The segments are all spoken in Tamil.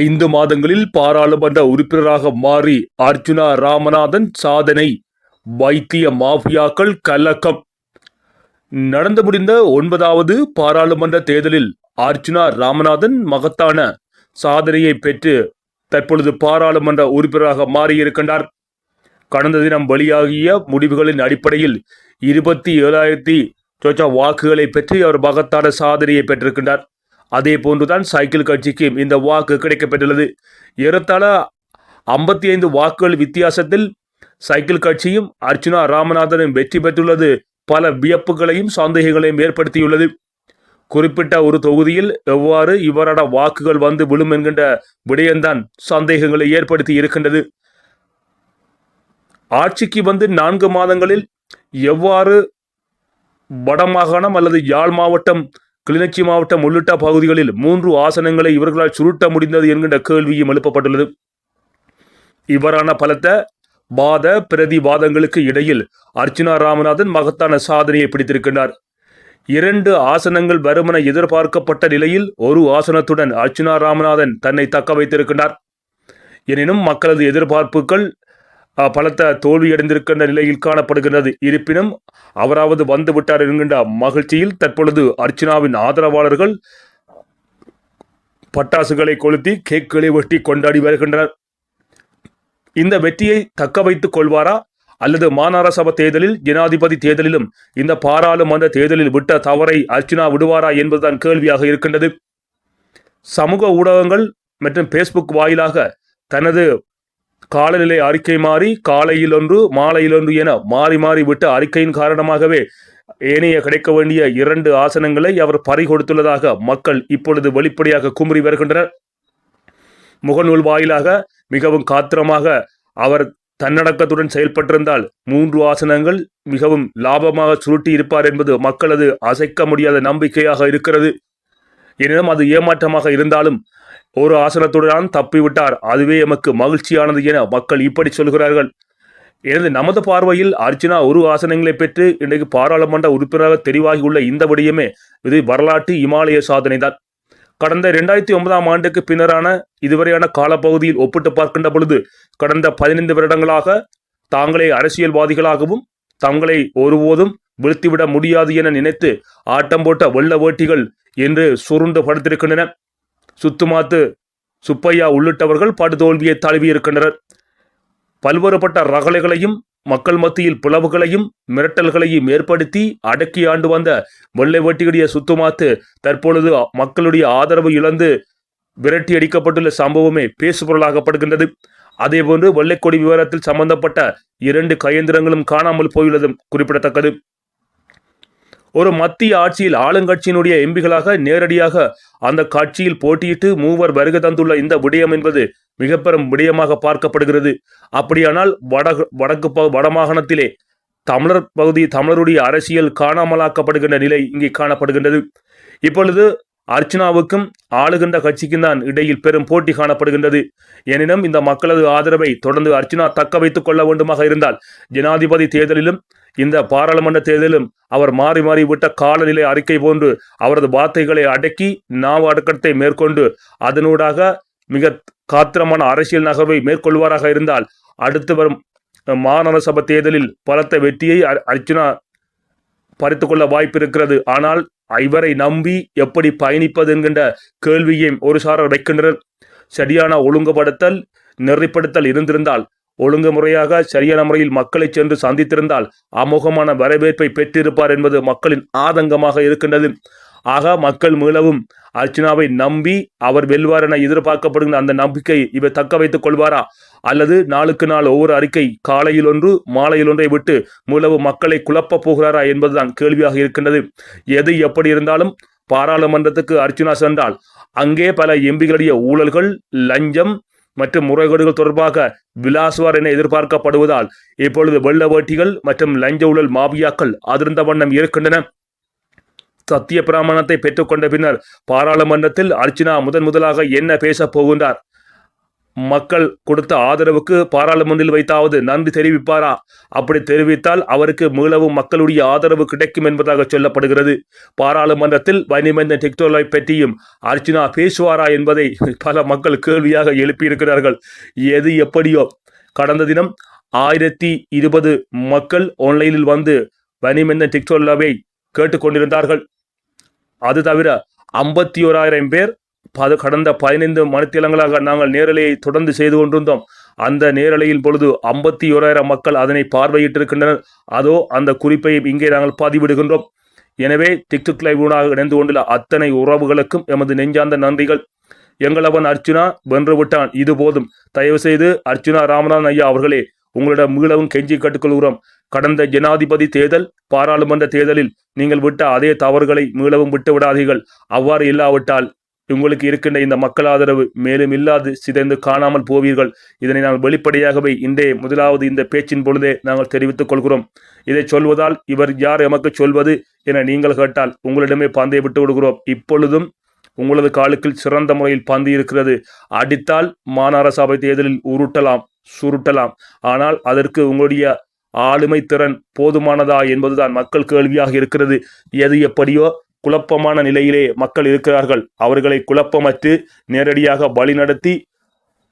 ஐந்து மாதங்களில் பாராளுமன்ற உறுப்பினராக மாறி அர்ஜுனா ராமநாதன் சாதனை வைத்திய மாஃபியாக்கள் கலக்கம். நடந்து முடிந்த ஒன்பதாவது பாராளுமன்ற தேர்தலில் அர்ஜுனா ராமநாதன் மகத்தான சாதனையை பெற்று தற்பொழுது பாராளுமன்ற உறுப்பினராக மாறியிருக்கின்றார். கடந்த தினம் வெளியாகிய முடிவுகளின் அடிப்படையில் இருபத்தி ஏழாயிரத்தி சொச்சா வாக்குகளை பெற்று அவர் மகத்தான சாதனையை பெற்றிருக்கின்றார். அதே போன்றுதான் சைக்கிள் கட்சிக்கும் இந்த வாக்கு கிடைக்கப்பெற்றுள்ளது. ஏறத்தாழ ஐம்பத்தி ஐந்து வாக்குகள் வித்தியாசத்தில் சைக்கிள் கட்சியும் அர்ச்சுனா ராமநாதனும் வெற்றி பெற்றுள்ளது. பல வியப்புகளையும் சந்தேகங்களையும் ஏற்படுத்தியுள்ளது. குறிப்பிட்ட ஒரு தொகுதியில் எவ்வாறு இவரோட வாக்குகள் வந்து விழும் என்கின்ற விடயம்தான் சந்தேகங்களை ஏற்படுத்தி இருக்கின்றது. ஆட்சிக்கு வந்து நான்கு மாதங்களில் எவ்வாறு வடமாகாணம் அல்லது யாழ் மாவட்டம் கிளிநொச்சி மாவட்டம் உள்ளிட்ட பகுதிகளில் மூன்று ஆசனங்களை இவர்களால் சுருட்ட முடிந்தது என்கின்ற கேள்வியும் எழுப்பப்பட்டுள்ளது. இவ்வாறான பலத்த வாத பிரதிவாதங்களுக்கு இடையில் அர்ச்சனா ராமநாதன் மகத்தான சாதனையை பிடித்திருக்கின்றார். இரண்டு ஆசனங்கள் வருமென எதிர்பார்க்கப்பட்ட நிலையில் ஒரு ஆசனத்துடன் அர்ச்சனா ராமநாதன் தன்னை தக்க வைத்திருக்கின்றார். எனினும் மக்களது எதிர்பார்ப்புகள் பலத்த தோல்வியடைந்திருக்கின்ற நிலையில் காணப்படுகின்றது. இருப்பினும் அவராவது வந்து விட்டார் என்கின்ற மகிழ்ச்சியில் தற்பொழுது அர்ச்சனாவின் ஆதரவாளர்கள் பட்டாசுகளை கொளுத்தி கேக்குகளை வெட்டி கொண்டாடி வருகின்றனர். இந்த வெற்றியை தக்க வைத்துக் கொள்வாரா? அல்லது மாநகர சபை தேர்தலில் ஜனாதிபதி தேர்தலிலும் இந்த பாராளுமன்ற தேர்தலில் விட்ட தவறை அர்ச்சனா விடுவாரா என்பதுதான் கேள்வியாக இருக்கின்றது. சமூக ஊடகங்கள் மற்றும் ஃபேஸ்புக் வாயிலாக தனது காலநிலை அறிக்கை மாறி காலையில் ஒன்று மாலையில் ஒன்று என மாறி மாறி விட்ட அறிக்கையின் காரணமாகவே ஏனைய கிடைக்க வேண்டிய இரண்டு ஆசனங்களை அவர் பறிகொடுத்துள்ளதாக மக்கள் இப்பொழுது வெளிப்படையாக குமுறி வருகின்றனர். முகநூல் வாயிலாக மிகவும் காத்திரமாக அவர் தன்னடக்கத்துடன் செயல்பட்டிருந்தால் மூன்று ஆசனங்கள் மிகவும் லாபமாக சுருட்டி இருப்பார் என்பது மக்களது அசைக்க முடியாத நம்பிக்கையாக இருக்கிறது. எனினும் அது ஏமாற்றமாக இருந்தாலும் ஒரு ஆசனத்துடன் தப்பிவிட்டார். அதுவே எமக்கு மகிழ்ச்சியானது என மக்கள் இப்படி சொல்கிறார்கள். எனது நமது பார்வையில் அர்ச்சனா ஒரு ஆசனங்களை பெற்று இன்றைக்கு பாராளுமன்ற உறுப்பினராக தெரிவாகியுள்ள இந்த விடயமே இது வரலாற்று இமாலய சாதனைதான். கடந்த இரண்டாயிரத்தி ஒன்பதாம் ஆண்டுக்கு பின்னரான இதுவரையான காலப்பகுதியில் ஒப்பிட்டு பார்க்கின்ற பொழுது கடந்த பதினைந்து வருடங்களாக தாங்களே அரசியல்வாதிகளாகவும் தங்களை ஒருபோதும் வீழ்த்திவிட முடியாது என நினைத்து ஆட்டம் போட்ட வெள்ள வேட்டிகள் என்று சுருண்டு படுத்திருக்கின்றன. சுத்துமாத்து. சுப்பையா உள்ளிட்டவர்கள் படுதோல்வியை தழுவியிருக்கின்றனர் பல்வேறுபட்ட ரகளைகளையும் மக்கள் மத்தியில் பிளவுகளையும் மிரட்டல்களையும் ஏற்படுத்தி அடக்கி ஆண்டு வந்த வெள்ளை வேட்டியுடைய சுத்துமாத்து தற்பொழுது மக்களுடைய ஆதரவு இழந்து விரட்டி அடிக்கப்பட்டுள்ள சம்பவமே பேசுபொருளாகப்படுகின்றது. அதேபோன்று வெள்ளைக்கொடி விவரத்தில் சம்பந்தப்பட்ட இரண்டு கையந்திரங்களும் காணாமல் போயுள்ளதும் குறிப்பிடத்தக்கது. ஒரு மத்திய ஆட்சியில் ஆளுங்கட்சியினுடைய எம்பிகளாக நேரடியாக அந்த கட்சியில் போட்டியிட்டு மூவர் வருகை தந்துள்ள இந்த விடயம் என்பது மிக பெரும் விடயமாக பார்க்கப்படுகிறது. அப்படியானால் வட வடக்கு வடமாகாணத்திலே தமிழர் பகுதி தமிழருடைய அரசியல் காணாமலாக்கப்படுகின்ற நிலை இங்கே காணப்படுகின்றது. இப்பொழுது அர்ச்சனாவுக்கும் ஆளுகின்ற கட்சிக்கும் தான் இடையில் பெரும் போட்டி காணப்படுகின்றது. எனினும் இந்த மக்களது ஆதரவை தொடர்ந்து அர்ச்சனா தக்க வைத்துக் கொள்ள வேண்டுமாக இருந்தால் ஜனாதிபதி தேர்தலிலும் இந்த பாராளுமன்ற தேர்தலும் அவர் மாறி மாறி விட்ட காலநிலை அறிக்கை போன்று அவரது வார்த்தைகளை அடக்கி நாவ அடக்கத்தை மேற்கொண்டு அதனூடாக மிக காத்திரமான அரசியல் நகர்வை மேற்கொள்வாராக இருந்தால் அடுத்து வரும் மாநகர சபை தேர்தலில் பலத்த வெற்றியை அர்- அர்ச்சனா வாய்ப்பு இருக்கிறது ஆனால் இவரை நம்பி எப்படி பயணிப்பது என்கின்ற கேள்வியையும் ஒரு சாரர் வைக்கின்றனர். சரியான ஒழுங்குபடுத்தல் நெறிப்படுத்தல் இருந்திருந்தால் ஒழுங்குமுறையாக சரியான முறையில் மக்களை சென்று சந்தித்திருந்தால் அமோகமான வரவேற்பை பெற்றிருப்பார் என்பது மக்களின் ஆதங்கமாக இருக்கின்றது. ஆக மக்கள் மீளவும் அர்ச்சனாவை நம்பி அவர் வெல்வார் என எதிர்பார்க்கப்படுகின்ற அந்த நம்பிக்கை இவர் தக்க வைத்துக் கொள்வாரா? அல்லது நாளுக்கு நாள் ஒவ்வொரு அறிக்கை காலையில் ஒன்று மாலையில் ஒன்றை விட்டு மீளவு மக்களை குழப்பப் போகிறாரா என்பதுதான் கேள்வியாக இருக்கின்றது. எது எப்படி இருந்தாலும் பாராளுமன்றத்துக்கு அர்ச்சனா சென்றால் அங்கே பல எம்பிகளுடைய ஊழல்கள் லஞ்சம் மற்றும் முறைகேடுகள் தொடர்பாக விலாசுவார் என எதிர்பார்க்கப்படுவதால் இப்பொழுது வெள்ள வேட்டிகள் மற்றும் லஞ்ச ஊழல் மாபியாக்கள் அதிர்ந்த வண்ணம் இருக்கின்றன. சத்திய பிராமணத்தை பெற்றுக்கொண்ட பின்னர் பாராளுமன்றத்தில் அர்ச்சனா முதன் முதலாக என்ன பேசப் போகின்றார்? மக்கள் கொடுத்த ஆதரவுக்கு பாராளுமன்றில் வைத்தாவது நன்றி தெரிவிப்பாரா? அப்படி தெரிவித்தால் அவருக்கு மீளவும் மக்களுடைய ஆதரவு கிடைக்கும் என்பதாக சொல்லப்படுகிறது. பாராளுமன்றத்தில் வனிமந்த டெக்டோலை பற்றியும் அர்ச்சனா பேசுவாரா என்பதை பல மக்கள் கேள்வியாக எழுப்பியிருக்கிறார்கள். எது எப்படியோ? கடந்த தினம் ஆயிரத்தி இருபது மக்கள் ஆன்லைனில் வந்து வனிமந்த டெக்டோலாவை கேட்டுக்கொண்டிருந்தார்கள். அது தவிர ஐம்பத்தி ஓராயிரம் பேர் பது கடந்த பதினைந்து மணித்திலங்களாக நாங்கள் நேரலையை தொடர்ந்து செய்து கொண்டிருந்தோம். அந்த நேரலையில் பொழுது ஐம்பத்தி ஓராயிரம் மக்கள் அதனை பார்வையிட்டிருக்கின்றனர். அதோ அந்த குறிப்பையும் இங்கே நாங்கள் பதிவிடுகின்றோம். எனவே டிக்டுக் லைவ் இணைந்து கொண்டுள்ள அத்தனை உறவுகளுக்கும் எமது நெஞ்சார்ந்த நன்றிகள். எங்களவன் அர்ச்சுனா வென்று விட்டான் இது போதும். தயவு செய்து அர்ச்சுனா ராமநாதன் ஐயா அவர்களே உங்களிடம் மீளவும் கெஞ்சி கட்டுக்கொள்கிறோம் கடந்த ஜனாதிபதி தேர்தல் பாராளுமன்ற தேர்தலில் நீங்கள் விட்ட அதே தவறுகளை மீளவும் விட்டு விடாதீர்கள். அவ்வாறு இல்லாவிட்டால் உங்களுக்கு இருக்கின்ற இந்த மக்கள் ஆதரவு மேலும் இல்லாது சிதைந்து காணாமல் போவீர்கள். இதனை நாங்கள் வெளிப்படையாகவே இன்றே முதலாவது இந்த பேச்சின் பொழுதே நாங்கள் தெரிவித்துக் கொள்கிறோம். இதை சொல்வதால் இவர் யார் எமக்கு சொல்வது என நீங்கள் கேட்டால் உங்களிடமே பந்தை விட்டு விடுகிறோம். இப்பொழுதும் உங்களது காலுக்குள் சிறந்த முறையில் பந்து இருக்கிறது. அடித்தால் மாநகர சபை தேர்தலில் உருட்டலாம் சுருட்டலாம். ஆனால் அதற்கு உங்களுடைய ஆளுமை திறன் போதுமானதா என்பதுதான் மக்கள் கேள்வியாக இருக்கிறது. எது எப்படியோ குழப்பமான நிலையிலே மக்கள் இருக்கிறார்கள். அவர்களை குழப்பமற்று நேரடியாக வழிநடத்தி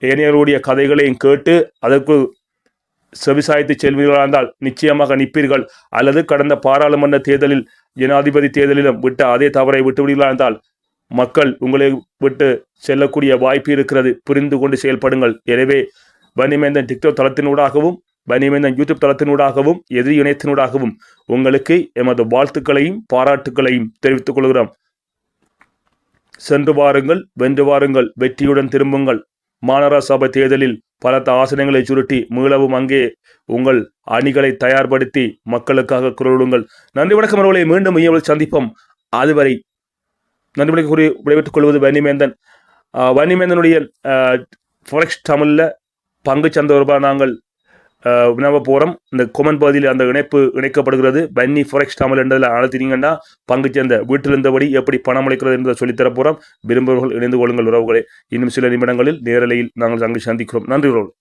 ஏனையர்களுடைய கதைகளையும் கேட்டு அதற்கு செவிசாய்த்து செல்வீர்களாக இருந்தால் நிச்சயமாக நிற்பீர்கள். அல்லது கடந்த பாராளுமன்ற தேர்தலில் ஜனாதிபதி தேர்தலிலும் விட்ட அதே தவறை விட்டுவிடுகிறா இருந்தால் மக்கள் உங்களை விட்டு செல்லக்கூடிய வாய்ப்பு இருக்கிறது. புரிந்து கொண்டு செயல்படுங்கள். எனவே வன்னிமேந்தன் டிக்டாக் தளத்தினூடாகவும் வன்னிமேந்தன் யூடியூப் தளத்தினூடாகவும் எதிரி இணையத்தினூடாகவும் உங்களுக்கு எமது வாழ்த்துக்களையும் பாராட்டுக்களையும் தெரிவித்துக் கொள்கிறோம். சென்று வாருங்கள் வென்று வாருங்கள் வெற்றியுடன் திரும்புங்கள். மாநகர சபை தேர்தலில் பலத்த ஆசனங்களை சுருட்டி மீளவும் அங்கே உங்கள் அணிகளை தயார்படுத்தி மக்களுக்காக குரலிடுங்கள் நன்றி வணக்கம் அவர்களை மீண்டும் மையவில் சந்திப்போம். அதுவரை நன்றி வணக்கம் கூறி விடைபெற்றுக் கொள்வது வன்னிமேந்தன் வன்னிமேந்தனுடைய ஃபொரெக்ஸ் தமிழில் பங்கு சந்தை நாங்கள் ஆஹ் போகிறோம் இந்த கொமன் பகுதியில் அந்த இணைப்பு இணைக்கப்படுகிறது. பன்னி ஃபொரெக்ஸ் தமிழ் என்றதில் அழுத்தினீங்கன்னா பங்கு சேர்ந்த வீட்டில் இருந்தபடி எப்படி பணம் அளிக்கிறது என்பதை சொல்லித்தர போகிறோம் விரும்புபவர்கள் இணைந்து கொள்ளுங்கள் உறவுகளே. இன்னும் சில நிமிடங்களில் நேரலையில் நாங்கள் அங்கு சந்திக்கிறோம். நன்றி உறவுகள்.